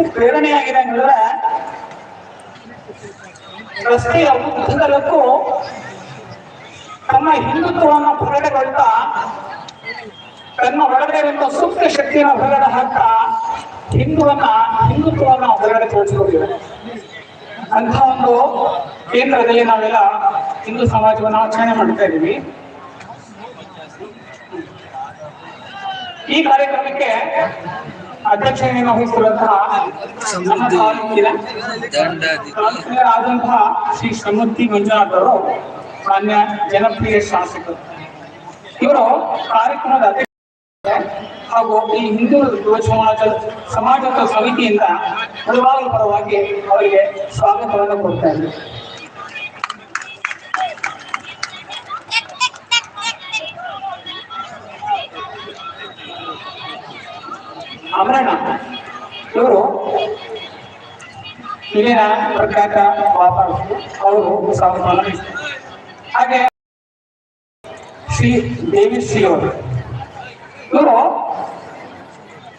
ಎಷ್ಟು ಪ್ರೇರಣೆಯಾಗಿದೆ ಅಂದ್ರೆ ರಸ್ತೆಯ ಉದ್ದಗಲಕ್ಕೂ ತಮ್ಮ ಹಿಂದುತ್ವವನ್ನು ಹೊರಗಡೆಗೊಳ್ತಾ ತನ್ನ ಒಳಗಡೆ ಇರುವಂತಹ ಸೂಕ್ತ ಶಕ್ತಿಯನ್ನ ಹೊರಗಡೆ ಹಾಕ್ತಾ ಹಿಂದುವನ್ನ ಹಿಂದುತ್ವವನ್ನ ಹೊರಗಡೆ ತೋರಿಸ್ಕೊಂಡಿದ್ದಾರೆ ಅಂತ ಒಂದು ಕೇಂದ್ರದಲ್ಲಿ ನಾವೆಲ್ಲ ಹಿಂದೂ ಸಮಾಜವನ್ನು ಆಚರಣೆ ಮಾಡ್ತಾ ಇದ್ದೀವಿ. ಈ ಕಾರ್ಯಕ್ರಮಕ್ಕೆ ಅಧ್ಯಕ್ಷತೆಯನ್ನು ವಹಿಸಿರುವಂತಹ ತಾಲೂಕಿನರಾದಂತಹ ಶ್ರೀ ಸಮೃದ್ಧಿ ಮಂಜುನಾಥ್ ಅವರು ಮಾನ್ಯ ಜನಪ್ರಿಯ ಶಾಸಕರು. ಇವರು ಕಾರ್ಯಕ್ರಮದ ಅಧ್ಯಕ್ಷ ಹಾಗೂ ಈ ಹಿಂದೂ ಯುವ ಸಮಾಜ ಸಮಾಜದ ಸಮಿತಿಯಿಂದ ಹಲವಾರು ಪರವಾಗಿ ಅವರಿಗೆ ಸ್ವಾಗತವನ್ನು ಕೊಡ್ತಾ ಇದ್ದಾರೆ. ಅಮರಣ್ಣ ಇವರು ಇಲ್ಲಿನ ಪ್ರಖ್ಯಾತ ವ್ಯಾಪಾರಸ್ಥರು ಅವರು ವಹಿಸ್ತಾರೆ. ಹಾಗೆ ಶ್ರೀ ದೇವಿಶ್ರೀ ಅವರು ಇವರು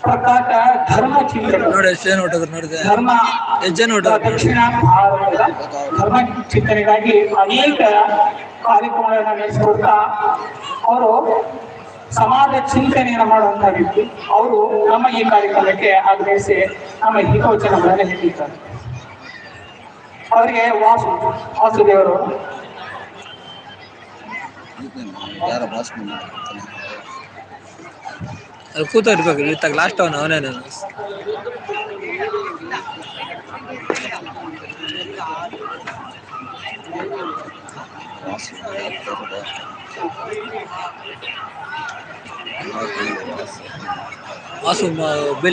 ಪ್ರಖ್ಯಾತ ಧರ್ಮ ಚಿಂತನೆ ಧರ್ಮ ದಕ್ಷಿಣ ಭಾರತದ ಧರ್ಮ ಚಿಂತನೆಗಾಗಿ ಅನೇಕ ಕಾರ್ಯಕ್ರಮಗಳನ್ನು ನಡೆಸಿಕೊಡ್ತಾ ಅವರು ಸಮಾಜ ಚಿಂತನೆಯನ್ನು ಮಾಡುವಂತಾಗಿತ್ತು ವ್ಯಕ್ತಿ ಅವರು ನಮ್ಮ ಈ ಕಾರ್ಯಕ್ರಮಕ್ಕೆ ಆಗ್ರಹಿಸಿ ನಮ್ಮ ಹಿತವಚನಗಳನ್ನು ಹೇಳಿದ್ದಾರೆ. ಅವರಿಗೆ ವಾಸು ವಾಸುದೇವರು. ಯಾರ ಬಾಸ್ ಅಲ್ಲಿ ಕೂತ ಇರ್ಬೇಕು ಇತ್ತಾಗ ಲಾಸ್ಟ್ ಅವನು ಅವನೇ ನಾನು. ವಾಸು.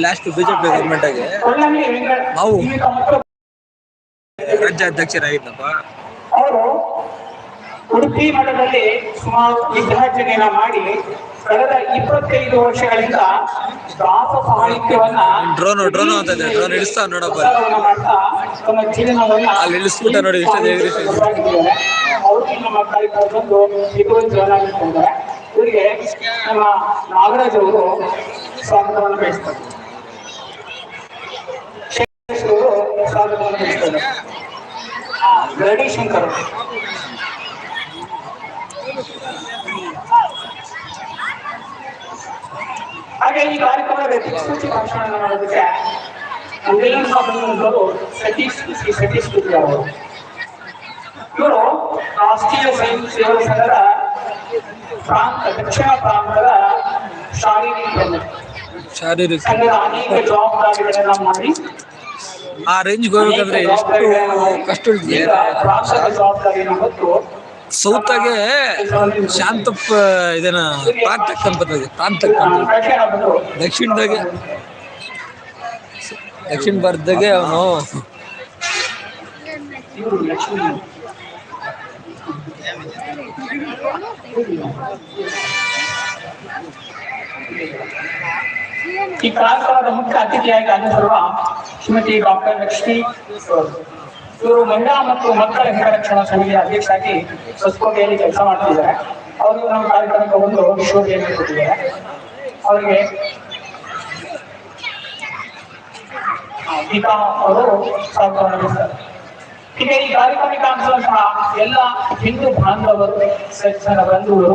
ಲಾಸ್ಟ್ ಬಿಜೆಪಿ ಗೌರ್ಮೆಂಟಾಗೆ ಆಗಿ ನಾವು. ರಾಜ್ಯಾಧ್ಯಕ್ಷರಾಗಿದ್ದಪ್ಪ ಉಡುಪಿ ಮಠದಲ್ಲಿ ಸುಮಾರು ವಿದ್ಯಾರ್ಜನೆಯನ್ನ ಮಾಡಿ ಕಳೆದ ಇಪ್ಪತ್ತೈದು ವರ್ಷಗಳಿಂದ ದಾಸ ಸಾಹಿತ್ಯವನ್ನ ಡ್ರೋನ್ ಡ್ರೋನ್ ಅಂತ ಇದೆ ಡ್ರೋನ್ ಇಳಿಸ್ತಾ ನೋಡಪ್ಪ ತಮ್ಮ ಜೀವನವನ್ನ ಅಲ್ಲಿ ಇಳಿಸ್ಬಿಟ್ಟ ನೋಡಿ, ಇಷ್ಟ. ಅವರು ನಮ್ಮ ಕಾರ್ಯಕ್ರಮದೊಂದು ವಿದ್ವಾಂಸರಾಗಿರ್ತಾರೆ ಇವರಿಗೆ ನಮ್ಮ ನಾಗರಾಜ್ ಅವರು ಸ್ವಾಗತವನ್ನು ಬಯಸ್ತಾರೆ ಅವರು ಸ್ವಾಗತವನ್ನು ಬಯಸ್ತಾರೆ ಗರಡಿ ಶಂಕರ್ ಹಾಗೆ ಈ ಕಾರ್ಯಕ್ರಮದ ದಿಕ್ಸೂಚಿ ಭಾಷಣ ಮಾಡೋದಕ್ಕೆ ಸತೀಶ್ ಶ್ರೀ ಸತೀಶ್ ಕುಟ್ಟಿ ಅವರು. ಇವರು ರಾಷ್ಟ್ರೀಯ ಸ್ವಯಂ ಸೇವಾ ಸಂಘದ ಪ್ರಾಂತ ದಕ್ಷಿಣ ಪ್ರಾಂತದ ಶಾರೀರಿಕ ಶಾರೀರಿಕ. ಅನೇಕ ಜವಾಬ್ದಾರಿಗಳನ್ನ ಮಾಡಿ. ಆ ರೇಂಜ್ಗೆ ಹೋಗ್ಬೇಕಂದ್ರೆ ಎಷ್ಟು ಕಷ್ಟ ಹೊತ್ತು ಸೌತಾಗೆ ಶಾಂತಪ್ಪ ಇದನ್ನ ಪ್ರಾಂತಕ್ ಅಂತ ಬರ್ತದೆ ಪ್ರಾಂತಕ್ ಆ, ಅಂತ ಪ್ರಕರಣ ಬಂದು. ದಕ್ಷಿಣದಾಗೆ. ದಕ್ಷಿಣ ಭಾರತದಾಗೆ ಅವನು ಇವರು ಲಕ್ಷ್ಮೀ ಈ ಕಾರ್ಯಕ್ರಮದ ಮುಖ್ಯ ಅತಿಥಿಯಾಗಿ ಆಗಮಿಸಿರುವ ಶ್ರೀಮತಿ ಡಾಕ್ಟರ್ ಲಕ್ಷ್ಮಿ. ಇವರು ಮಹಿಳಾ ಮತ್ತು ಮಕ್ಕಳ ಹಿತರಕ್ಷಣಾ ಸಮಿತಿಯ ಅಧ್ಯಕ್ಷರಾಗಿ ಹೊಸಕೋಟೆಯಲ್ಲಿ ಕೆಲಸ ಮಾಡ್ತಿದ್ದಾರೆ ಅವರು ನಮ್ಮ ಕಾರ್ಯಕ್ರಮಕ್ಕೆ ಒಂದು ಶೋಭೆಯನ್ನು ಕೊಟ್ಟಿದ್ದಾರೆ ಅವರಿಗೆ ಗೀತಾ ಅವರು ಬಯಸ್ತಾರೆ. ಈಗ ಈ ಕಾರ್ಯಕ್ರಮಕ್ಕೆ ಆಗಮಿಸುವಂತಹ ಎಲ್ಲ ಹಿಂದೂ ಬಾಂಧವರು ಸಜ್ಜನ ಬಂಧುಗಳು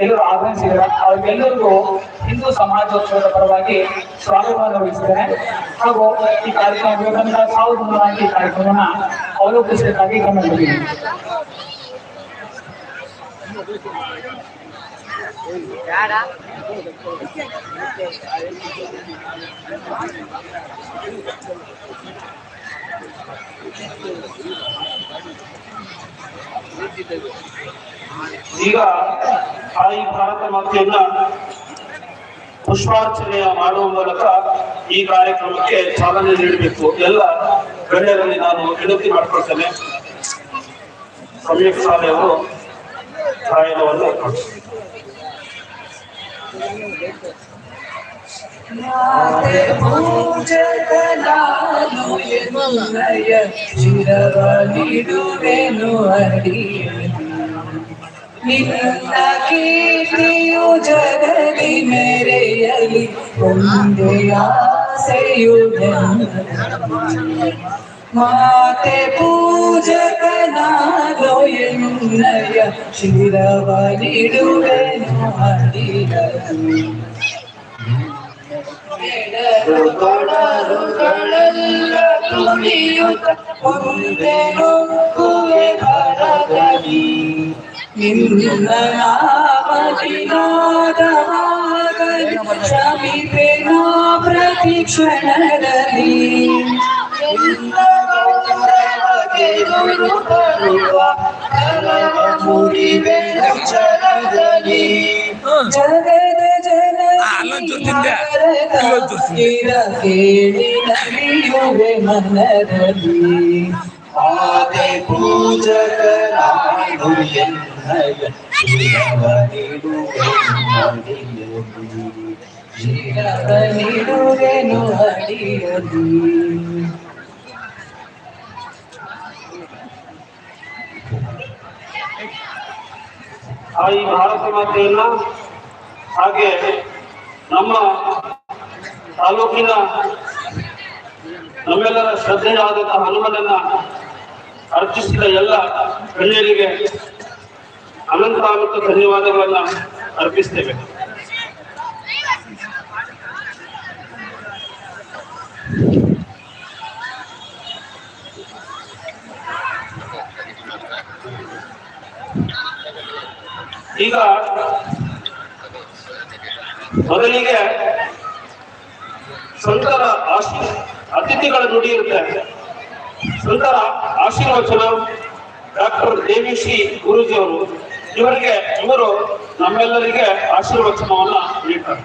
ಎಲ್ಲರೂ ಆಗಮಿಸಿದ್ದಾರೆ. ಅವ್ರಿಗೆಲ್ಲರಿಗೂ ಹಿಂದೂ ಸಮಾಜೋತ್ಸವದ ಪರವಾಗಿ ಸ್ವಾಗತವನ್ನು ಹಾಗೂ ಈ ಕಾರ್ಯಕ್ರಮ ಸಾವಿರದ ಸಾರ್ವಜನಿಕವಾಗಿ ಈ ಕಾರ್ಯಕ್ರಮನ ಅವಲೋಕಿಸಬೇಕಾಗಿ ಗಮನದಲ್ಲಿದೆ ಈಗ ತಾಯಿ ಭಾರತ ಮಾತೆಯನ್ನ ಪುಷ್ಪಾರ್ಚನೆಯ ಮಾಡುವ ಮೂಲಕ ಈ ಕಾರ್ಯಕ್ರಮಕ್ಕೆ ಚಾಲನೆ ನೀಡಬೇಕು. ಎಲ್ಲ ಗಣ್ಯರಲ್ಲಿ ನಾನು ವಿನಂತಿ ಮಾಡಿಕೊಳ್ತೇನೆ. ಸಂಯುಕ್ತ ಶಾಲೆಯವರು ಕಾಯನವನ್ನು ನಿನ್ನ ಕೀರ್ತಿಯು ಜಗದಿ ಮೆರೆಯಲಿ ಒಂದೇ ಆಸೆಯು ನನ್ನಲ್ಲಿ. ಮಾತೆ ಪೂಜಕನಾಗೋ ಎನ್ನಯ ಶಿರವ ನೀಡುವೆನು ಅಡಿಗಲಿ ಎಡರು ತೊಡರುಗಳೆಲ್ಲ ತುಳಿಯುತ್ತ ಮುಂದೆ ನುಗ್ಗುವೆ ಭರದಲ್ಲಿ ನಿನ್ನ ನಾಮದಿನಾದವಾಗಲಿ ಶ್ರಮಿಪೆ ನಾ ಪ್ರತಿ ಕ್ಷಣದಲ್ಲಿ ಎಲ್ಲ ಗೌರವಕ್ಕೆ ಗುರು ಬರುವ ಕಲವ ಮುರಿವೆ ಅಕ್ಷರದಲ್ಲಿ ಜಗದ ಜನ ಆ, ಅಲ್ಲೊಂದ್ ಚೂರು ತಿಂದೆ. ಇಲ್ಲೊಂದ್ ಅಡಿಯಲಿ ಈ ಭಾರತ ಮಾತೆಯನ್ನ ಹಾಗೆ ನಮ್ಮ ತಾಲೂಕಿನ ನಮ್ಮೆಲ್ಲರ ಶ್ರದ್ಧೆಯಾದಂತಹ ಹನುಮನನ್ನ ಅರ್ಚಿಸಿದ ಎಲ್ಲ ಗಣ್ಯರಿಗೆ ಅನಂತ ಅನಂತ ಧನ್ಯವಾದಗಳನ್ನ ಅರ್ಪಿಸ್ತೇವೆ. ಈಗ ಮೊದಲಿಗೆ ಸಂತರ ಆಶಿ ಅತಿಥಿಗಳ ನುಡಿ ಇರುತ್ತೆ. ಸಂತರ ಆಶೀರ್ವಚನ ಡಾಕ್ಟರ್ ದೇವಿಶ್ರೀ ಗುರೂಜಿ ಅವರು ಇವರಿಗೆ ಇವರು ನಮ್ಮೆಲ್ಲರಿಗೆ ಆಶೀರ್ವಚನವನ್ನ ನೀಡ್ತಾರೆ.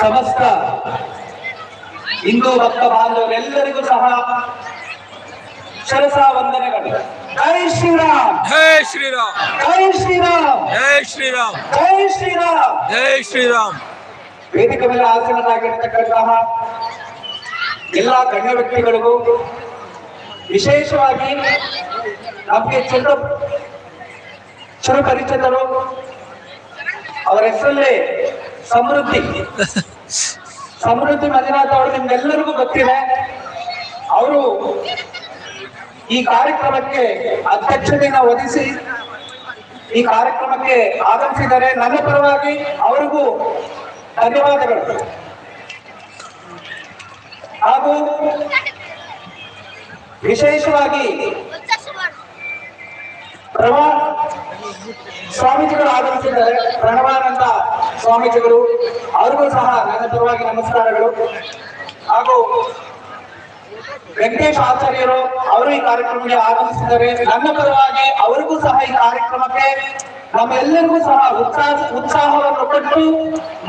ಸಮಸ್ತ ಹಿಂದೂ ಭಕ್ತ ಬಾಂಧವರೆಲ್ಲರಿಗೂ ಸಹ ಶರಸ ವಂದನೆಗಳು. ಜೈ ಶ್ರೀರಾಮ್. ಜೈ ಶ್ರೀರಾಮ್. ಜೈ ಶ್ರೀರಾಮ್. ಜೈ ಶ್ರೀರಾಮ್. ಜೈ ಶ್ರೀರಾಮ್. ಜೈ ಶ್ರೀರಾಮ್. ವೇದಿಕೆ ಮೇಲೆ ಆಸೀನರಾಗಿರ್ತಕ್ಕಂತಹ ಎಲ್ಲ ಗಣ್ಯ ವ್ಯಕ್ತಿಗಳಿಗೂ ವಿಶೇಷವಾಗಿ ನಮಗೆ ಚಿತ್ರ ಚಿರಪರಿಚಿತರು ಅವರ ಹೆಸರಲ್ಲೇ ಸಮೃದ್ಧಿ. ಸಮೃದ್ಧಿ ಮಂಜುನಾಥ್ ಅವರು ನಿಮ್ಗೆಲ್ಲರಿಗೂ ಗೊತ್ತಿದೆ. ಅವರು ಈ ಕಾರ್ಯಕ್ರಮಕ್ಕೆ ಅಧ್ಯಕ್ಷತೆಯನ್ನು ವಹಿಸಿ ಈ ಕಾರ್ಯಕ್ರಮಕ್ಕೆ ಆಗಮಿಸಿದ್ದಾರೆ. ನನ್ನ ಪರವಾಗಿ ಅವರಿಗೂ ಧನ್ಯವಾದಗಳು. ಹಾಗೂ ವಿಶೇಷವಾಗಿ ಪ್ರಭಾ ಸ್ವಾಮೀಜಿಗಳು ಆಗಮಿಸಿದ್ದಾರೆ. ಪ್ರಣವಾನಂದ ಸ್ವಾಮೀಜಿಗಳು, ಅವರಿಗೂ ಸಹ ನನ್ನ ಪರವಾಗಿ ನಮಸ್ಕಾರಗಳು. ಹಾಗೂ ವೆಂಕಟೇಶ್ ಆಚಾರ್ಯರು ಅವರು ಈ ಕಾರ್ಯಕ್ರಮಕ್ಕೆ ಆಗಮಿಸಿದ್ದಾರೆ. ನನ್ನ ಪರವಾಗಿ ಅವರಿಗೂ ಸಹ ಈ ಕಾರ್ಯಕ್ರಮಕ್ಕೆ ನಮ್ಮೆಲ್ಲರಿಗೂ ಸಹ ಉತ್ಸಾಹ ಉತ್ಸಾಹವನ್ನು ಕೊಟ್ಟು,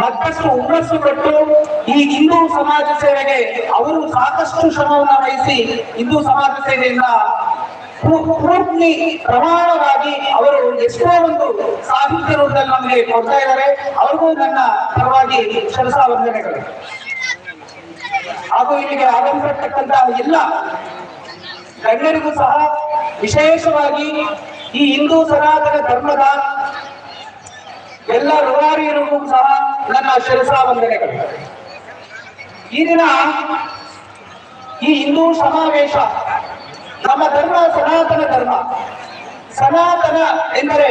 ಮತ್ತಷ್ಟು ಹುಮ್ಮಸ್ಸು ಕೊಟ್ಟು, ಈ ಹಿಂದೂ ಸಮಾಜ ಸೇವೆಗೆ ಅವರು ಸಾಕಷ್ಟು ಶ್ರಮವನ್ನು ವಹಿಸಿ ಹಿಂದೂ ಸಮಾಜ ಸೇವೆಯಿಂದ ಪೂರ್ತಿ ಪ್ರಮಾಣವಾಗಿ ಅವರು ಎಷ್ಟೋ ಒಂದು ಸಾಹಿತ್ಯ ರೂಪದಲ್ಲಿ ನಮಗೆ ಕೊಡ್ತಾ ಇದ್ದಾರೆ. ಅವ್ರಿಗೂ ನನ್ನ ಪರವಾಗಿ ಶರಸ ವಂದನೆಗಳು. ಹಾಗೂ ಇಲ್ಲಿಗೆ ಆಗಮಿಸಿರ್ತಕ್ಕಂತಹ ಎಲ್ಲ ಗಣ್ಯರಿಗೂ ಸಹ ವಿಶೇಷವಾಗಿ ಈ ಹಿಂದೂ ಸನಾತನ ಧರ್ಮದ ಎಲ್ಲ ರುವಾರಿಯರಿಗೂ ಸಹ ನನ್ನ ಶಿರಸಾ ವಂದನೆಗಳು. ಈ ದಿನ ಈ ಹಿಂದೂ ಸಮಾವೇಶ ನಮ್ಮ ಧರ್ಮ ಸನಾತನ ಧರ್ಮ. ಸನಾತನ ಎಂದರೆ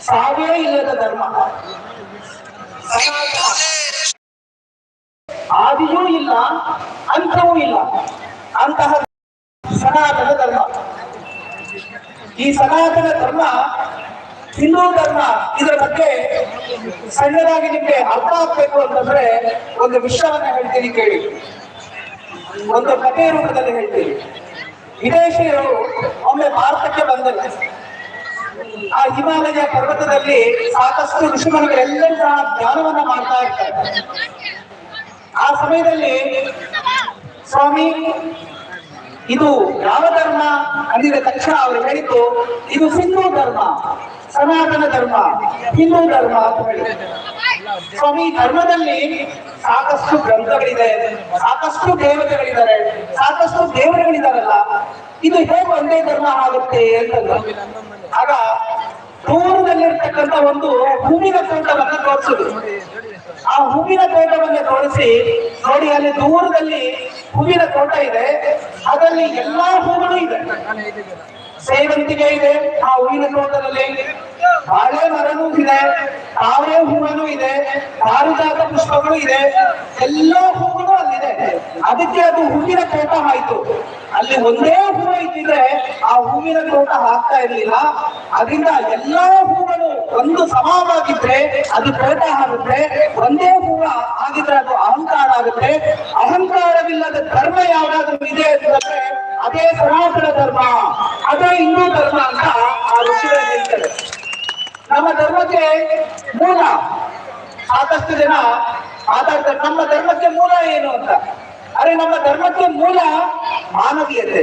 ಸಾವೇ ಇಲ್ಲದ ಧರ್ಮ. ಆದಿಯೂ ಇಲ್ಲ ಅಂತವೂ ಇಲ್ಲ. ಅಂತಹ ಸನಾತನ ಧರ್ಮ. ಈ ಸನಾತನ ಧರ್ಮ ಹಿಂದೂ ಧರ್ಮ ಇದರ ಬಗ್ಗೆ ಸಣ್ಣದಾಗಿ ನಿಮಗೆ ಅರ್ಥ ಆಗ್ಬೇಕು ಅಂತಂದ್ರೆ ಒಂದು ವಿಷಯವನ್ನ ಹೇಳ್ತೀನಿ ಕೇಳಿ. ಒಂದು ಕಥೆ ರೂಪದಲ್ಲಿ ಹೇಳ್ತೀವಿ ವಿದೇಶಿಯರು ಒಮ್ಮೆ ಭಾರತಕ್ಕೆ ಬಂದರು. ಆ ಹಿಮಾಲಯ ಪರ್ವತದಲ್ಲಿ ಸಾಕಷ್ಟು ಋಷಿಮುನಿಗಳೆಲ್ಲರೂ ಸಹ ಧ್ಯಾನವನ್ನ ಮಾಡ್ತಾ ಇರ್ತಾರೆ. ಆ ಸಮಯದಲ್ಲಿ ಸ್ವಾಮಿ, ಇದು ಯಾವ ಧರ್ಮ? ಅಂದಿದ ತಕ್ಷಣ ಅವರು ಹೇಳಿದ್ದು, ಇದು ಸಿಂಧು ಧರ್ಮ. ಸನಾತನ ಧರ್ಮ, ಹಿಂದೂ ಧರ್ಮ ಅಂತ ಹೇಳಿದ್ರು ಸ್ವಾಮಿ ಧರ್ಮದಲ್ಲಿ ಸಾಕಷ್ಟು ಗ್ರಂಥಗಳಿದೆ, ಸಾಕಷ್ಟು ದೇವತೆಗಳಿದ್ದಾರೆ, ಸಾಕಷ್ಟು ದೇವರುಗಳಿದಾರಲ್ಲ ಇದು ಹೇಗೆ ಒಂದೇ ಧರ್ಮ ಆಗುತ್ತೆ ಅಂತಂದ್ರು ಆಗ ದೂರದಲ್ಲಿರ್ತಕ್ಕಂಥ ಒಂದು ಹೂವಿನ ತೋಟವನ್ನು ತೋರಿಸುದು ಆ ಹೂವಿನ ತೋಟವನ್ನು ತೋರಿಸಿ, ನೋಡಿ, ಅಲ್ಲಿ ದೂರದಲ್ಲಿ ಹೂವಿನ ತೋಟ ಇದೆ, ಅದರಲ್ಲಿ ಎಲ್ಲಾ ಹೂಗಳು ಇದೆ ಸೇವಂತಿಗೆ ಇದೆ. ಆ ಹೂವಿನ ತೋಟದಲ್ಲಿ ಬಾಳೆ ಮರನೂ ಇದೆ ತಾವರೆ ಹೂವನು ಇದೆ, ಪಾರಿಜಾತ ಪುಷ್ಪಗಳು ಇದೆ, ಎಲ್ಲ ಹೂಗಳು ಅಲ್ಲಿದೆ. ಅದಕ್ಕೆ ಅದು ಹೂವಿನ ತೋಟ ಆಯ್ತು. ಅಲ್ಲಿ ಒಂದೇ ಹೂವು ಇದ್ದಿದ್ರೆ ಆ ಹೂವಿನ ತೋಟ ಹಾಕ್ತಾ ಇರ್ಲಿಲ್ಲ. ಅದರಿಂದ ಎಲ್ಲಾ ಹೂಗಳು ಒಂದು ಸಮವಾಗಿದ್ರೆ ಅದು ತೋಟ ಆಗುತ್ತೆ. ಒಂದೇ ಹೂವ ಆಗಿದ್ರೆ ಅದು ಅಹಂಕಾರ ಆಗುತ್ತೆ. ಅಹಂಕಾರವಿಲ್ಲದ ಧರ್ಮ ಯಾವ್ದಾದ್ರು ಇದೆ ಅಂತಂದ್ರೆ ಅದೇ ಸನಾತನ ಧರ್ಮ. ಅದೇ ಹಿಂದೂ ಧರ್ಮ ಅಂತ ಆ ಋಷಿಗಳು ಹೇಳ್ತಾರೆ. ನಮ್ಮ ಧರ್ಮಕ್ಕೆ ಮೂಲ. ಸಾಕಷ್ಟು ಜನ ಮಾತಾಡ್ತಾರೆ ನಮ್ಮ ಧರ್ಮಕ್ಕೆ ಮೂಲ ಏನು ಅಂತ? ಅರೆ, ನಮ್ಮ ಧರ್ಮಕ್ಕೆ ಮೂಲ ಮಾನವೀಯತೆ.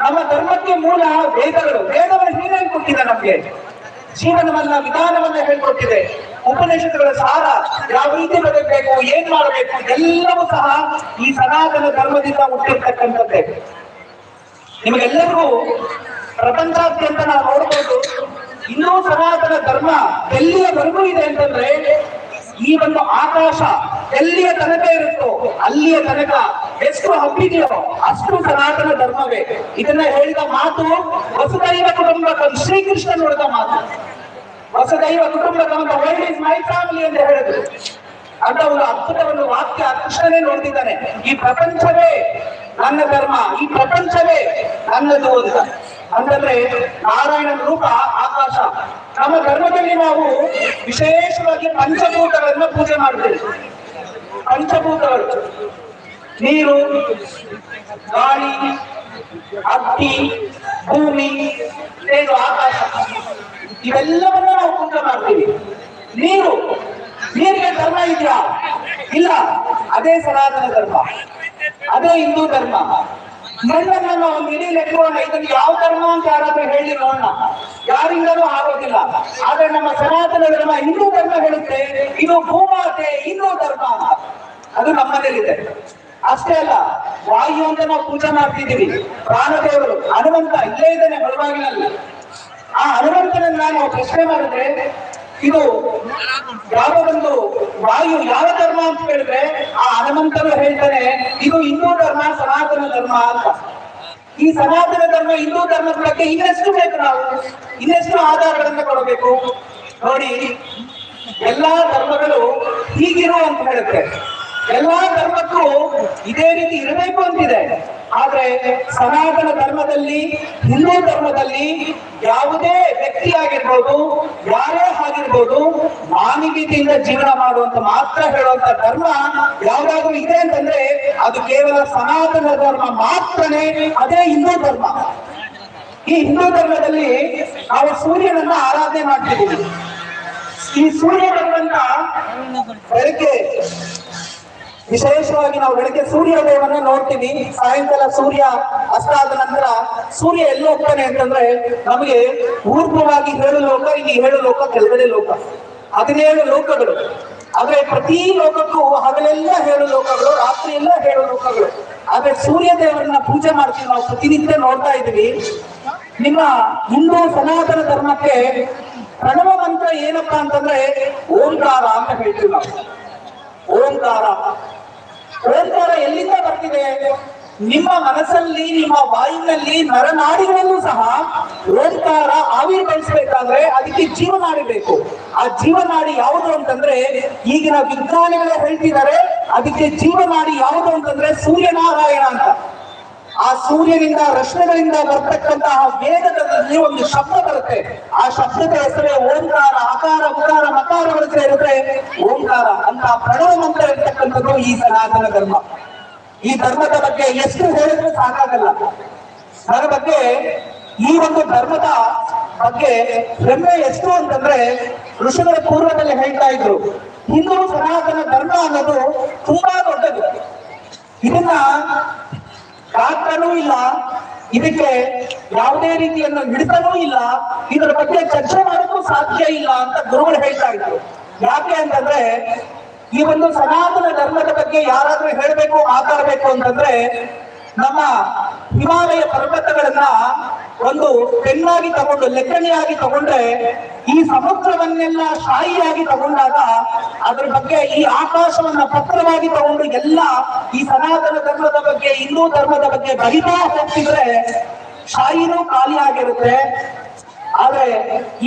ನಮ್ಮ ಧರ್ಮಕ್ಕೆ ಮೂಲ ವೇದಗಳು. ವೇದವನ್ನು ಏನೇನು ಕೊಟ್ಟಿದೆ ನಮ್ಗೆ. ಜೀವನವನ್ನ, ವಿಧಾನವನ್ನ ಹೇಳ್ಕೊಟ್ಟಿದೆ. ಉಪನಿಷತ್ತುಗಳ ಸಾರ ಯಾವ ರೀತಿ ಬದುಕಬೇಕು, ಏನ್ ಮಾಡಬೇಕು, ಎಲ್ಲವೂ ಸಹ ಈ ಸನಾತನ ಧರ್ಮದಿಂದ ಹುಟ್ಟಿರ್ತಕ್ಕಂಥದ್ದೇ. ನಿಮಗೆಲ್ಲರಿಗೂ ಪ್ರಪಂಚಾದ್ಯಂತ ನಾವು ನೋಡ್ಬೋದು, ಇನ್ನೂ ಸನಾತನ ಧರ್ಮ ಎಲ್ಲಿಯವರೆಗೂ ಇದೆ ಅಂತಂದ್ರೆ, ಈ ಒಂದು ಆಕಾಶ ಎಲ್ಲಿಯ ತನಕ ಇರುತ್ತೋ, ಅಲ್ಲಿಯ ತನಕ ಎಷ್ಟು ಹಬ್ಬಿದೆಯೋ ಅಷ್ಟು ಸನಾತನ ಧರ್ಮವೇ. ಇದನ್ನ ಹೇಳಿದ ಮಾತು ವಸುದೈವ ಕುಟುಂಬ ಶ್ರೀಕೃಷ್ಣ ನೋಡಿದ ಮಾತು. ವಸುದೈವ ಕುಟುಂಬಕವಂತ ವರ್ಲ್ಡ್ ಇಸ್ ಮೈ ಫ್ಯಾಮಿಲಿ ಅಂತ ಹೇಳಿದ್ರು. ಅಂತ ಒಂದು ಅದ್ಭುತ ಒಂದು ವಾಕ್ಯ ಕೃಷ್ಣನೇ ನೋಡ್ತಿದ್ದಾನೆ. ಈ ಪ್ರಪಂಚವೇ ನನ್ನ ಧರ್ಮ, ಈ ಪ್ರಪಂಚವೇ ನನ್ನದು ಅಂತ. ಅಂತಂದ್ರೆ ನಾರಾಯಣನ ರೂಪ ಆಕಾಶ. ನಮ್ಮ ಧರ್ಮದಲ್ಲಿ ನಾವು ವಿಶೇಷವಾಗಿ ಪಂಚಭೂತಗಳನ್ನ ಪೂಜೆ ಮಾಡ್ತೇವೆ. ಪಂಚಭೂತಗಳು. ನೀರು, ಗಾಳಿ ಅಕ್ಕಿ ಭೂಮಿ ತೇಜು ಆಕಾಶ. ಇವೆಲ್ಲವನ್ನ ನಾವು ಪೂಜೆ ಮಾಡ್ತೀವಿ. ನೀರು. ನೀರಿಗೆ ಧರ್ಮ ಇದೆಯಾ? ಇಲ್ಲ. ಅದೇ ಸನಾತನ ಧರ್ಮ. ಅದೇ ಹಿಂದೂ ಧರ್ಮ. ನಾವು ಒಂದು ಇಡೀ ಲೆಕ್ಕೋಣ ಇದನ್ನು ಯಾವ ಧರ್ಮ ಅಂತ ಯಾರಾದ್ರೂ ಹೇಳಿ ನೋಡೋಣ ಯಾರಿಂದಲೂ ಆಗೋದಿಲ್ಲ ಆದ್ರೆ ನಮ್ಮ ಸನಾತನ ಧರ್ಮ ಹಿಂದೂ ಧರ್ಮ ಹೇಳುತ್ತೆ, ಇದು ಭೂಮಾತೆ, ಹಿಂದೂ ಧರ್ಮ. ಅದು ನಮ್ಮನೇಲಿದೆ. ಅಷ್ಟೇ ಅಲ್ಲ, ವಾಯು ಅಂತ ನಾವು ಪೂಜೆ ಮಾಡ್ತಿದ್ದೀವಿ. ಪ್ರಾಣದೇವರು, ಹನುಮಂತ ಇಲ್ಲೇ ಇದ್ದಾನೆ ಬಲವಾಗಿನಲ್ಲಿ ಆ ಹನುಮಂತನನ್ನ ನಾವು ಪ್ರಶ್ನೆ ಮಾಡಿದ್ರೆ ಇದು ಯಾವ ಒಂದು ವಾಯು ಯಾವ ಧರ್ಮ ಅಂತ ಹೇಳಿದ್ರೆ ಆ ಹನುಮಂತನು ಹೇಳ್ತಾನೆ, ಇದು ಹಿಂದೂ ಧರ್ಮ, ಸನಾತನ ಧರ್ಮ ಅಂತ. ಈ ಸನಾತನ ಧರ್ಮ, ಹಿಂದೂ ಧರ್ಮದ ಬಗ್ಗೆ ಇನ್ನೆಷ್ಟು ಬೇಕು ನಾವು? ಇನ್ನೆಷ್ಟು ಆಧಾರಗಳನ್ನ ಕೊಡಬೇಕು? ನೋಡಿ, ಎಲ್ಲಾ ಧರ್ಮಗಳು ಹೀಗಿರು ಅಂತ ಹೇಳುತ್ತೆ. ಎಲ್ಲಾ ಧರ್ಮಕ್ಕೂ ಇದೇ ರೀತಿ ಇರಬೇಕು ಅಂತಿದೆ. ಆದ್ರೆ ಸನಾತನ ಧರ್ಮದಲ್ಲಿ, ಹಿಂದೂ ಧರ್ಮದಲ್ಲಿ ಯಾವುದೇ ವ್ಯಕ್ತಿ ಆಗಿರ್ಬೋದು ಯಾರೇ ಆಗಿರ್ಬೋದು ಮಾನವೀಯತೆಯಿಂದ ಜೀವನ ಮಾಡುವಂತ ಮಾತ್ರ ಹೇಳುವಂತ ಧರ್ಮ ಯಾವ್ದಾದ್ರು ಇದೆ ಅಂತಂದ್ರೆ ಅದು ಕೇವಲ ಸನಾತನ ಧರ್ಮ ಮಾತ್ರನೇ, ಅದೇ ಹಿಂದೂ ಧರ್ಮ. ಈ ಹಿಂದೂ ಧರ್ಮದಲ್ಲಿ ನಾವು ಸೂರ್ಯನನ್ನ ಆರಾಧನೆ ಮಾಡ್ತಿದ್ದೀವಿ. ಈ ಸೂರ್ಯ ಬೆಳಗ್ಗೆ ವಿಶೇಷವಾಗಿ ನಾವು ಬೆಳಗ್ಗೆ ಸೂರ್ಯೋದಯವನ್ನ ನೋಡ್ತೀವಿ. ಸಾಯಂಕಾಲ ಸೂರ್ಯ ಅಷ್ಟ ಆದ ನಂತರ ಸೂರ್ಯ ಎಲ್ಲೋಗ್ತಾನೆ ಅಂತಂದ್ರೆ ನಮಗೆ ಪೂರ್ವವಾಗಿ ಏಳು ಲೋಕ, ಇಲ್ಲಿ ಏಳು ಲೋಕ, ಕೆಳಗಡೆ ಲೋಕ. ಹದಿನೇಳು ಲೋಕಗಳು. ಆದ್ರೆ ಪ್ರತಿ ಲೋಕಕ್ಕೂ ಹಗಲೆಲ್ಲ ಏಳು ಲೋಕಗಳು, ರಾತ್ರಿ ಎಲ್ಲ ಏಳು ಲೋಕಗಳು. ಆದ್ರೆ ಸೂರ್ಯ ದೇವರನ್ನ ಪೂಜೆ ಮಾಡ್ತೀವಿ. ನಾವು ಪ್ರತಿನಿತ್ಯ ನೋಡ್ತಾ ಇದೀವಿ ನಿಮ್ಮ ಹಿಂದೂ ಸನಾತನ ಧರ್ಮಕ್ಕೆ ಪ್ರಣವ ಮಂತ್ರ ಏನಪ್ಪಾ ಅಂತಂದ್ರೆ ಓಂಕಾರ ಅಂತ ಹೇಳ್ತೀವಿ ನಾವು. ಓಂಕಾರ. ಓಂಕಾರ ಎಲ್ಲಿಂದ ಬರ್ತಿದೆ? ನಿಮ್ಮ ಮನಸ್ಸಲ್ಲಿ, ನಿಮ್ಮ ವಾಯುವಿನಲ್ಲಿ ನರನಾಡಿಗಳಲ್ಲೂ ಸಹ ಓಂಕಾರ ಆವಿರ್ಭವಿಸಬೇಕಾದ್ರೆ ಅದಕ್ಕೆ ಜೀವನಾಡಿ ಬೇಕು. ಆ ಜೀವನಾಡಿ ಯಾವುದು ಅಂತಂದ್ರೆ ಈಗಿನ ವಿಜ್ಞಾನಿಗಳು ಹೇಳ್ತಿದ್ದಾರೆ, ಅದಕ್ಕೆ ಜೀವನಾಡಿ ಯಾವುದು ಅಂತಂದ್ರೆ ಸೂರ್ಯನಾರಾಯಣ ಅಂತ. ಆ ಸೂರ್ಯನಿಂದ, ರಶ್ಮಿಗಳಿಂದ ಬರ್ತಕ್ಕಂತಹ ವೇದದಲ್ಲಿ ಒಂದು ಶಬ್ದ ಬರುತ್ತೆ. ಆ ಶಬ್ದದ ಹೆಸರೇ ಓಂಕಾರ, ಆಕಾರ, ಉಕಾರ, ಮಕಾರ ಬರುತ್ತೆ ಇರುತ್ತೆ. ಓಂಕಾರ ಅಂತ ಪ್ರಣವ ಮಂತ್ರ ಇರ್ತಕ್ಕಂಥದ್ದು ಈ ಸನಾತನ ಧರ್ಮ. ಈ ಧರ್ಮದ ಬಗ್ಗೆ ಎಷ್ಟು ಹೇಳಿದ್ರೆ ಸಾಕಾಗಲ್ಲ. ಅದರ ಬಗ್ಗೆ ಈ ಒಂದು ಧರ್ಮದ ಬಗ್ಗೆ ಹೆಮ್ಮೆ ಎಷ್ಟು ಅಂತಂದ್ರೆ ಋಷಿಗಳ ಪೂರ್ವದಲ್ಲಿ ಹೇಳ್ತಾ ಇದ್ರು, ಹಿಂದೂ ಸನಾತನ ಧರ್ಮ ಅನ್ನೋದು ತುಂಬಾ ದೊಡ್ಡದು. ಇದನ್ನ ಗಾತ್ರನೂ ಇಲ್ಲ. ಇದಕ್ಕೆ ಯಾವುದೇ ರೀತಿಯನ್ನು ಹಿಡಿತನೂ ಇಲ್ಲ. ಇದರ ಬಗ್ಗೆ ಚರ್ಚೆ ಮಾಡೋಕ್ಕೂ ಸಾಧ್ಯ ಇಲ್ಲ ಅಂತ ಗುರುಗಳು ಹೇಳ್ತಾ ಇದ್ರು. ಯಾಕೆ ಅಂತಂದ್ರೆ, ಈ ಒಂದು ಸನಾತನ ಧರ್ಮದ ಬಗ್ಗೆ ಯಾರಾದ್ರೂ ಹೇಳ್ಬೇಕು ಮಾತಾಡ್ಬೇಕು ಅಂತಂದ್ರೆ ನಮ್ಮ ಹಿಮಾಲಯ ಪರ್ವತಗಳನ್ನ ಒಂದು ಪೆನ್ನಾಗಿ ತಗೊಂಡು, ಲೆಕ್ಕಣೆಯಾಗಿ ತಗೊಂಡ್ರೆ, ಈ ಸಮುದ್ರವನ್ನೆಲ್ಲ ಶಾಯಿಯಾಗಿ ತಗೊಂಡಾಗ ಅದ್ರ ಬಗ್ಗೆ ಈ ಆಕಾಶವನ್ನ ಪತ್ರವಾಗಿ ತಗೊಂಡು ಎಲ್ಲ ಈ ಸನಾತನ ಧರ್ಮದ ಬಗ್ಗೆ, ಹಿಂದೂ ಧರ್ಮದ ಬಗ್ಗೆ ಬರಿತಾ ಹೋಗ್ತಿದ್ರೆ ಶಾಹಿನೂ ಖಾಲಿಯಾಗಿರುತ್ತೆ ಆದ್ರೆ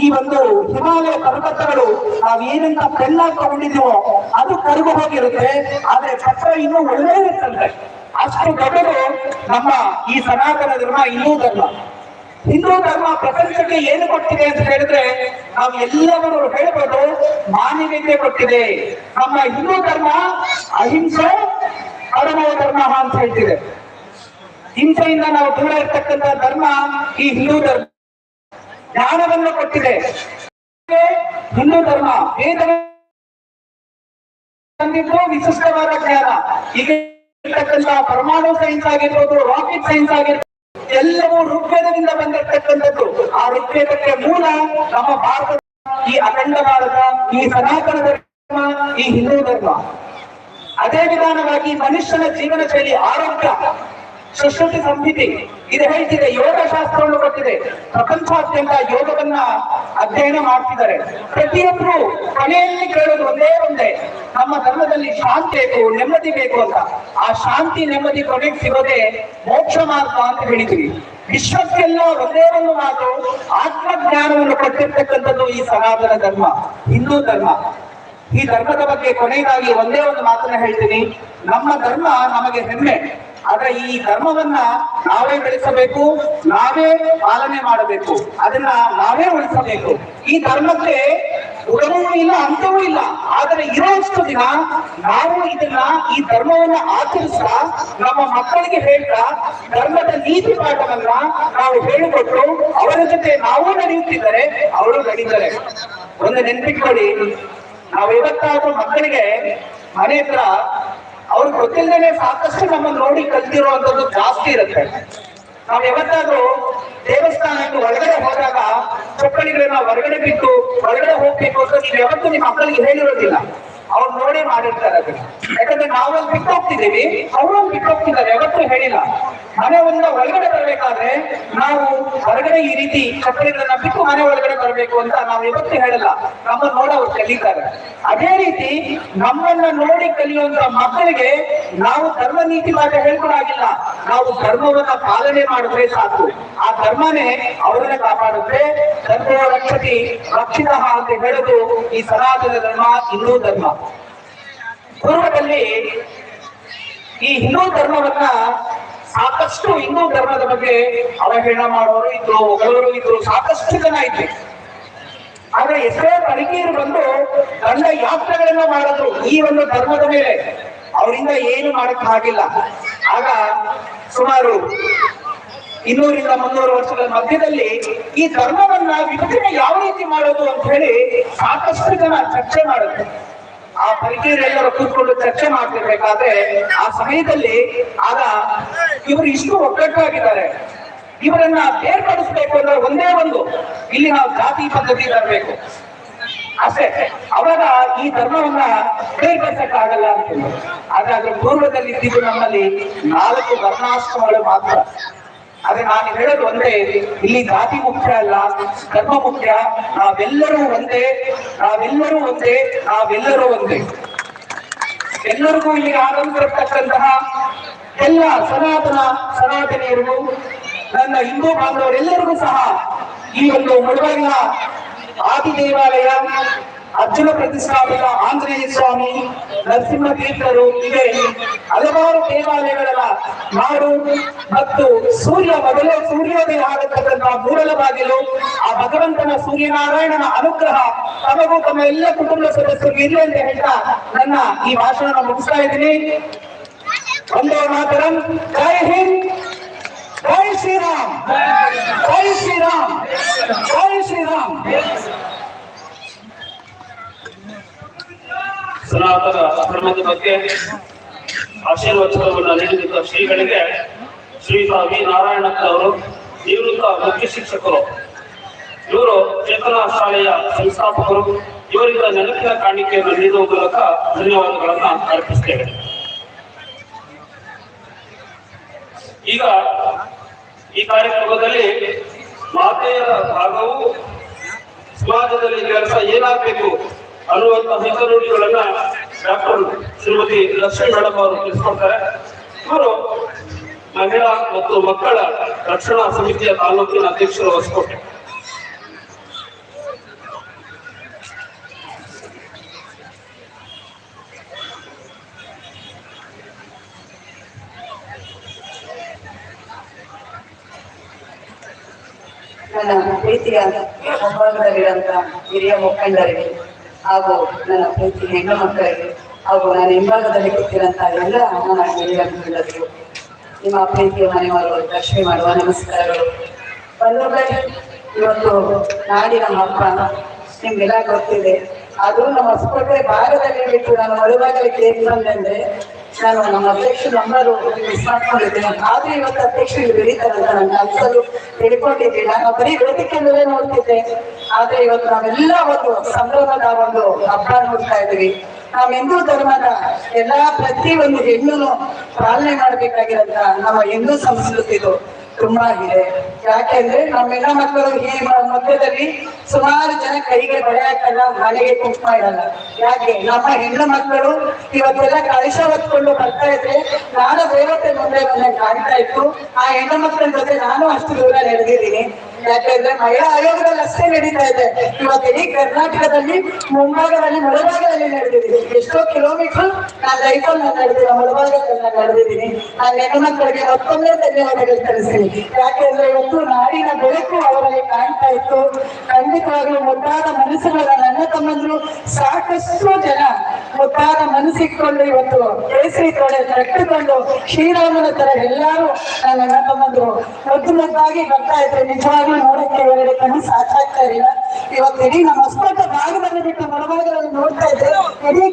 ಈ ಒಂದು ಹಿಮಾಲಯ ಪರ್ವತಗಳು ನಾವ್ ಏನಂತ ಪೆನ್ನಾಗಿ ತಗೊಂಡಿದ್ವೋ ಅದು ಕರಗು ಹೋಗಿರುತ್ತೆ. ಆದ್ರೆ ಪತ್ರ ಇನ್ನೂ ಒಳ್ಳೆ ಇರ್ತಂತೆ ಅಷ್ಟು ದೊಡ್ಡದು ನಮ್ಮ ಈ ಸನಾತನ ಧರ್ಮ ಹಿಂದೂ ಧರ್ಮ. ಹಿಂದೂ ಧರ್ಮ ಪ್ರಪಂಚಕ್ಕೆ ಏನು ಕೊಟ್ಟಿದೆ ಅಂತ ಹೇಳಿದ್ರೆ ನಾವು ಎಲ್ಲವನ್ನೂ ಹೇಳಬಹುದು ಮಾನವೀಯತೆ ಕೊಟ್ಟಿದೆ. ನಮ್ಮ ಹಿಂದೂ ಧರ್ಮ ಅಹಿಂಸೆ ಪರಮೋ ಧರ್ಮ ಅಂತ ಹೇಳ್ತಿದೆ. ಹಿಂಸೆಯಿಂದ ನಾವು ದೂರ ಇರ್ತಕ್ಕಂತ ಧರ್ಮ ಈ ಹಿಂದೂ ಧರ್ಮ. ಜ್ಞಾನವನ್ನು ಕೊಟ್ಟಿದೆ. ಹಿಂದೂ ಧರ್ಮ ವೇದ ವಿಶಿಷ್ಟವಾದ ಜ್ಞಾನ. ಈಗ ಇರ್ತಕ್ಕಂಥ ಪರಮಾಣು ಸೈನ್ಸ್ ಆಗಿರ್ಬೋದು ರಾಕೆಟ್ ಸೈನ್ಸ್ ಆಗಿರ್ಬೋದು, ಎಲ್ಲವೂ ಋಗ್ವೇದದಿಂದ ಬಂದಿರತಕ್ಕಂಥದ್ದು. ಆ ಋಗ್ವೇದಕ್ಕೆ ಮೂಲ ನಮ್ಮ ಭಾರತ ಈ ಅಖಂಡ ಭಾರತ, ಈ ಸನಾತನ ಧರ್ಮ, ಈ ಹಿಂದೂ ಧರ್ಮ. ಅದೇ ವಿಧಾನವಾಗಿ ಮನುಷ್ಯನ ಜೀವನ ಶೈಲಿ ಆರೋಗ್ಯ. ಸುಶ್ರುತಿ ಸಂಹಿತೆ. ಇದು ಹೇಳ್ತಿದೆ ಯೋಗ ಶಾಸ್ತ್ರವನ್ನು ಕೊಟ್ಟಿದೆ. ಪ್ರಪಂಚಾದ್ಯಂತ ಯೋಗವನ್ನ ಅಧ್ಯಯನ ಮಾಡ್ತಿದ್ದಾರೆ. ಪ್ರತಿಯೊಬ್ಬರು ಕೊನೆಯಲ್ಲಿ ಕೇಳೋದು ಒಂದೇ ಒಂದೇ, ನಮ್ಮ ಧರ್ಮದಲ್ಲಿ ಶಾಂತಿ ಬೇಕು, ನೆಮ್ಮದಿ ಬೇಕು ಅಂತ. ಆ ಶಾಂತಿ, ನೆಮ್ಮದಿ ಕೊನೆಗೆ ಸಿಗೋದೇ ಮೋಕ್ಷ ಮಾರ್ಗ ಅಂತ ಹೇಳಿದ್ವಿ ವಿಶ್ವಕ್ಕೆಲ್ಲ ಒಂದೇ ಒಂದು ಮಾತು, ಆತ್ಮಜ್ಞಾನವನ್ನು ಕೊಟ್ಟಿರ್ತಕ್ಕಂಥದ್ದು ಈ ಸನಾತನ ಧರ್ಮ, ಹಿಂದೂ ಧರ್ಮ. ಈ ಧರ್ಮದ ಬಗ್ಗೆ ಕೊನೆಯದಾಗಿ ಒಂದೇ ಒಂದು ಮಾತನ್ನ ಹೇಳ್ತೀನಿ. ನಮ್ಮ ಧರ್ಮ ನಮಗೆ ಹೆಮ್ಮೆ. ಆದ್ರೆ ಈ ಧರ್ಮವನ್ನ ನಾವೇ ಬೆಳೆಸಬೇಕು, ನಾವೇ ಪಾಲನೆ ಮಾಡಬೇಕು, ಅದನ್ನ ನಾವೇ ಉಳಿಸಬೇಕು. ಈ ಧರ್ಮಕ್ಕೆ ಉಡವೂ ಇಲ್ಲ, ಅಂತವೂ ಇಲ್ಲ. ಆದರೆ ಇರೋಷ್ಟು ದಿನ ನಾವು ಇದನ್ನ ಈ ಧರ್ಮವನ್ನ ಆಚರಿಸ್ತಾ ನಮ್ಮ ಮಕ್ಕಳಿಗೆ ಹೇಳ್ತಾ, ಧರ್ಮದ ನೀತಿ ಪಾಠವನ್ನ ನಾವು ಹೇಳಿಕೊಟ್ಟು ಅವರ ಜೊತೆ ನಾವು ನಡೆಯುತ್ತಿದ್ದರೆ ಅವರು ನಡೀತಾರೆ. ಒಂದು ನೆನ್ಪಿಟ್ಕೊಳ್ಳಿ, ನಾವು ಇವತ್ತಾದ್ರೂ ಮಕ್ಕಳಿಗೆ ಮನೆ ಹತ್ರ ಅವ್ರಿಗೆ ಗೊತ್ತಿಲ್ಲದೇನೆ ಸಾಕಷ್ಟು ನಮ್ಮನ್ನು ನೋಡಿ ಕಲ್ತಿರುವಂತದ್ದು ಜಾಸ್ತಿ ಇರುತ್ತೆ. ನಾವ್ ಯಾವತ್ತಾದ್ರೂ ದೇವಸ್ಥಾನಕ್ಕೆ ಹೊರಗಡೆ ಹೋದಾಗ ಚಪ್ಪಲಿಗಳನ್ನ ಹೊರಗಡೆ ಬಿಟ್ಟು ಹೊರಗಡೆ ಹೋಗ್ಬೇಕು ಅಂತ ನೀವು ಯಾವತ್ತೂ ನಿಮ್ಮ ಮಕ್ಕಳಿಗೆ ಹೇಳಿರೋದಿಲ್ಲ. ಅವ್ರು ನೋಡಿ ಮಾಡಿರ್ತಾರೆ ಅದನ್ನ. ಯಾಕಂದ್ರೆ ನಾವೊಂದು ಬಿಟ್ಟು ಹೋಗ್ತಿದ್ದೀವಿ ಅವ್ರಲ್ಲಿ ಬಿಟ್ಟು ಹೋಗ್ತಿದ್ದಾರೆ ಯಾವತ್ತೂ ಹೇಳಿಲ್ಲ. ಮನೆ ಒಂದ ಒಳಗಡೆ ಬರ್ಬೇಕಾದ್ರೆ ನಾವು ಹೊರಗಡೆ ಈ ರೀತಿ ಚಪ್ಪಲಿಗಳನ್ನ ಬಿಟ್ಟು ಮನೆ ಒಳಗಡೆ ಬರಬೇಕು ಅಂತ ನಾವು ಯಾವತ್ತೂ ಹೇಳಲ್ಲ. ನಮ್ಮ ನೋಡ ಅವ್ರು ಕಲಿತಾರೆ. ಅದೇ ರೀತಿ ನಮ್ಮನ್ನ ನೋಡಿ ಕಲಿಯುವಂತ ಮಕ್ಕಳಿಗೆ ನಾವು ಧರ್ಮ ನೀತಿ ಮಾತ್ರ ಹೇಳ್ಕೊಡಾಗಿಲ್ಲ ನಾವು ಧರ್ಮವನ್ನ ಪಾಲನೆ ಮಾಡಿದ್ರೆ ಸಾಕು. ಆ ಧರ್ಮನೇ ಅವರನ್ನ ಕಾಪಾಡುತ್ತೆ. ಧರ್ಮ ರಕ್ಷತಿ ರಕ್ಷಿತ ಅಂತ ಹೇಳೋದು ಈ ಸನಾತನ ಧರ್ಮ, ಹಿಂದೂ ಧರ್ಮ. ಪೂರ್ವದಲ್ಲಿ ಈ ಹಿಂದೂ ಧರ್ಮವನ್ನ ಸಾಕಷ್ಟು ಹಿಂದೂ ಧರ್ಮದ ಬಗ್ಗೆ ಅವಹೇಳನ ಮಾಡೋರು ಇದ್ರು ಹೊಗಳವರು ಇದ್ರು, ಸಾಕಷ್ಟು ಜನ ಇದ್ರು. ಆದ್ರೆ ಎಷ್ಟೇ ತನಿಖೆಯರು ಬಂದು ತನ್ನ ಯಾತ್ರೆಗಳನ್ನ ಮಾಡಿದ್ರು ಈ ಒಂದು ಧರ್ಮದ ಮೇಲೆ. ಅವರಿಂದ ಏನು ಮಾಡಕ್ ಆಗಿಲ್ಲ. ಆಗ ಸುಮಾರು ಇನ್ನೂರಿಂದ ಮುನ್ನೂರು ವರ್ಷಗಳ ಮಧ್ಯದಲ್ಲಿ ಈ ಧರ್ಮವನ್ನ ವಿಭಜನೆ ಯಾವ ರೀತಿ ಮಾಡೋದು ಅಂತ ಹೇಳಿ ಸಾಕಷ್ಟು ಜನ ಚರ್ಚೆ ಮಾಡುತ್ತೆ ಆ ಪರಿಚಯರೆಲ್ಲರೂ ಕೂತ್ಕೊಂಡು ಚರ್ಚೆ ಮಾಡ್ತಿರ್ಬೇಕಾದ್ರೆ ಆ ಸಮಯದಲ್ಲಿ ಆಗ ಇವರು ಇಷ್ಟು ಒಗ್ಗಟ್ಟಾಗಿದ್ದಾರೆ. ಇವರನ್ನ ಬೇರ್ಪಡಿಸ್ಬೇಕು ಅಂದ್ರೆ ಒಂದೇ ಒಂದು ಇಲ್ಲಿ ನಾವು ಜಾತಿ ಪದ್ಧತಿ ತರಬೇಕು. ಅಷ್ಟೇ, ಅವಾಗ ಈ ಧರ್ಮವನ್ನ ಬೇರ್ಪಡಿಸಕ್ಕಾಗಲ್ಲ ಅಂತ. ಆದ್ರೆ ಅದ್ರ ಪೂರ್ವದಲ್ಲಿ ಇದ್ದಿದ್ದು ನಮ್ಮಲ್ಲಿ ನಾಲ್ಕು ವರ್ಣಾಶ್ರಮಗಳು ಮಾತ್ರ. ಆದ್ರೆ ನಾನು ಹೇಳೋದು ಒಂದೇ, ಇಲ್ಲಿ ಜಾತಿ ಮುಖ್ಯ ಅಲ್ಲ, ಧರ್ಮ ಮುಖ್ಯ, ನಾವೆಲ್ಲರೂ ಒಂದೇ ನಾವೆಲ್ಲರೂ ಒಂದೇ ನಾವೆಲ್ಲರೂ ಒಂದೇ. ಎಲ್ಲರಿಗೂ ಇಲ್ಲಿ ಆಗಮಿಸಿರ್ತಕ್ಕಂತಹ ಎಲ್ಲ ಸನಾತನ ಸನಾತನಿಯರು, ನನ್ನ ಹಿಂದೂ ಬಾಂಧವರೆಲ್ಲರಿಗೂ ಸಹ ಈ ಒಂದು ಮುಳುಬಾಗಿಲ ಆದಿ ದೇವಾಲಯ ಅರ್ಜುನ ಪ್ರತಿಷ್ಠಾಪಿತ ಆಂಜನೇಯ ಸ್ವಾಮಿ, ನರಸಿಂಹ ತೀರ್ಥರು ಇದೆ ಹಲವಾರು ದೇವಾಲಯಗಳ ನಾಡು ಮತ್ತು ಸೂರ್ಯ ಮೊದಲೇ ಸೂರ್ಯೋದಯ ಆಗತಕ್ಕಂತಹ ಮೂರಲ ಬಾಗಿಲು, ಆ ಭಗವಂತನ ಸೂರ್ಯನಾರಾಯಣನ ಅನುಗ್ರಹ ತಮಗೂ ತಮ್ಮ ಎಲ್ಲ ಕುಟುಂಬ ಸದಸ್ಯರಿಗೆ ಇರಲಿ ಅಂತ ಹೇಳ್ತಾ ನನ್ನ ಈ ಭಾಷಣ ಮುಗಿಸ್ತಾ ಇದ್ದೀನಿ. ಒಂದೇ ಮಾತರಂ, ಜೈ ಹಿಂದ್, ಜೈ ಶ್ರೀರಾಮ್ ಜೈ ಶ್ರೀರಾಮ್ ಜೈ ಶ್ರೀರಾಮ್. ಸನಾತನ ಧರ್ಮದ ಬಗ್ಗೆ ಆಶೀರ್ವಚನವನ್ನು ನೀಡಿದ ಶ್ರೀಗಳಿಗೆ ಶ್ರೀಯುತ ವಿ ನಾರಾಯಣಪ್ಪನವರು, ನಿವೃತ್ತ ಮುಖ್ಯ ಶಿಕ್ಷಕರು, ಇವರು ಚೇತನ ಶಾಲೆಯ ಸಂಸ್ಥಾಪಕರು, ಇವರಿಂದ ನೆನಪಿನ ಕಾಣಿಕೆಯನ್ನು ನೀಡುವ ಮೂಲಕ ಧನ್ಯವಾದಗಳನ್ನ ಅರ್ಪಿಸ್ತೇವೆ. ಈಗ ಈ ಕಾರ್ಯಕ್ರಮದಲ್ಲಿ ಮಾತೆಯರ ಭಾಗವು ಸಮಾಜದಲ್ಲಿ ಕೆಲಸ ಏನಾಗಬೇಕು ಅನ್ನುವಂತ ಹಿತನುಡಿಗಳನ್ನ ಡಾಕ್ಟರ್ ಶ್ರೀಮತಿ ಲಕ್ಷ್ಮೀ ಮೇಡಮ್ ಅವರು ತಿಳಿಸ್ಕೊಡ್ತಾರೆ. ಇವರು ಮಹಿಳಾ ಮತ್ತು ಮಕ್ಕಳ ರಕ್ಷಣಾ ಸಮಿತಿಯ ತಾಲೂಕಿನ ಅಧ್ಯಕ್ಷರು ಹೊಸಕೋಟೆ. ನನ್ನ ಪ್ರೀತಿಯ ಮುಂಭಾಗದಲ್ಲಿರುವಂತಹ ಹಿರಿಯ ಮುಖಂಡರಿಗೆ ಹಾಗೂ ನನ್ನ ಪ್ರೀತಿ ಹೆಣ್ಣು ಮಕ್ಕಳಿಗೆ ಹಾಗೂ ನನ್ನ ಹಿಂಭಾಗದಲ್ಲಿ ಕೂತಿರುವಂತ ಎಲ್ಲ ನನ್ನ ಮುಖಂಡರಿಗೂ ನಿಮ್ಮ ಪ್ರೀತಿಯ ಮನೆಯವರು, ಲಕ್ಷ್ಮಿ ಮಾಡುವ ನಮಸ್ಕಾರಗಳು. ಬಂಧುಗಳೇ ಇವತ್ತು ನಾಡಿನ ಹಬ್ಬ ನಿಮ್ಗೆಲ್ಲ ಗೊತ್ತಿದೆ. ಅದು ನಮ್ಮ ಹೊಸಕೋಟೆ ಭಾಗದಲ್ಲಿ ಬಿಟ್ಟು ನಾನು ಮರುಭಾಗದಲ್ಲಿ ಕೇಳಿ ಬಂದಂದ್ರೆ ನಾನು ನಮ್ಮ ಅಧ್ಯಕ್ಷ ನಂಬರು ಮಿಸ್ ಮಾಡ್ಕೊಂಡಿದ್ದೇನೆ ಆದ್ರೆ ಇವತ್ತು ಅಧ್ಯಕ್ಷರಿಗೆ ಬೆಳೀತಾರಂತ ನನ್ನ ಅನ್ಸಲು ತಿಳ್ಕೊಂಡಿದ್ದಿಲ್ಲ ನಾವು ಬರೀ ವೇದಿಕೆ ನೋಡ್ತಿದ್ದೆ. ಆದ್ರೆ ಇವತ್ತು ನಾವೆಲ್ಲ ಒಂದು ಸಂಭ್ರಮದ ಒಂದು ಹಬ್ಬ ನೋಡ್ತಾ ಇದ್ದೀವಿ. ನಾವು ಹಿಂದೂ ಧರ್ಮದ ಎಲ್ಲಾ ಪ್ರತಿ ಒಂದು ಹೆಣ್ಣು ಪಾಲನೆ ಮಾಡ್ಬೇಕಾಗಿರಂತ ನಮ್ಮ ಹಿಂದೂ ಸಂಸ್ಕೃತಿದು ತುಂಬಾ ಇದೆ ಯಾಕೆಂದ್ರೆ ನಮ್ಮ ಹೆಣ್ಣು ಮಕ್ಕಳು ಈ ಮಧ್ಯದಲ್ಲಿ ಸುಮಾರು ಜನ ಕೈಗೆ ಬಳೆ ಮನೆಗೆ ಕುಂಕುಮ ಇಡಲ್ಲ. ಯಾಕೆ? ನಮ್ಮ ಹೆಣ್ಣು ಮಕ್ಕಳು ಇವತ್ತೆಲ್ಲ ಕಳಶ ಹೊತ್ಕೊಂಡು ಬರ್ತಾ ಇದ್ರೆ ನಾನು ಬೇರೆ ಮುಂದೆ ಕಾಣ್ತಾ ಇತ್ತು. ಆ ಹೆಣ್ಣು ಮಕ್ಕಳ ಜೊತೆ ನಾನು ಅಷ್ಟು ದೂರ ನಡೆದಿದ್ದೀನಿ. ಯಾಕೆಂದ್ರೆ ಮಹಿಳಾ ಆಯೋಗದಲ್ಲಿ ಅಷ್ಟೇ ನಡೀತಾ ಇದೆ. ಇವತ್ತು ಇಡೀ ಕರ್ನಾಟಕದಲ್ಲಿ, ಮುಂಭಾಗದಲ್ಲಿ ಮಳಭಾಗದಲ್ಲಿ ನಡೆದಿದ್ದೀನಿ ಎಷ್ಟೋ ಕಿಲೋಮೀಟರ್ ನಾನು ಲೈಫಲ್ಲಿ ನಾನು ನಡೆದಿಲ್ಲ ಮಳಭಾಗದಲ್ಲಿ ನಾನು ನಡೆದಿದ್ದೀನಿ ನಾನು ಹೆಣ್ಣು ಮಕ್ಕಳಿಗೆ ಮತ್ತೊಮ್ಮೆ ಧನ್ಯವಾದಗಳು ತಿಳಿಸ್ತೀನಿ. ಯಾಕೆಂದ್ರೆ ಇವತ್ತು ನಾಡಿನ ಬೆಳಕು ಅವರಲ್ಲಿ ಕಾಣ್ತಾ ಇತ್ತು. ಖಂಡಿತವಾಗ್ಲೂ ಮುದ್ದಾದ ಮನಸ್ಸುಗಳ ನನ್ನ ತಮ್ಮಂದ್ರು ಸಾಕಷ್ಟು ಜನ ಮುದ್ದಾದ ಮನಸ್ಸಿಟ್ಕೊಂಡು ಇವತ್ತು ಕೇಸರಿ ತೊಳೆ ಕಟ್ಟಿಕೊಂಡು ಶ್ರೀರಾಮನ ತರ ಎಲ್ಲಾರು ನನ್ನ ತಮ್ಮಂದ್ರು ಮದ್ದು ಮುದ್ದಾಗಿ ಬರ್ತಾ ಇದ್ರೆ. ನಿಜವಾಗ್ಲೂ ನೋಡಕ್ಕೆ ಎರಡು ಕಣ್ಣು ಸಾಕಾಗ್ತಾ ಇರಲಿಲ್ಲ ಇವತ್ತು ಇಡೀ ನಮ್ಮ ಹೊಸಕೋಟೆ ಭಾಗದಲ್ಲಿ ಬಿಟ್ಟು ಮನಭಾಗದಲ್ಲಿ ನೋಡ್ತಾ ಇದ್ರೆ ಇಡೀ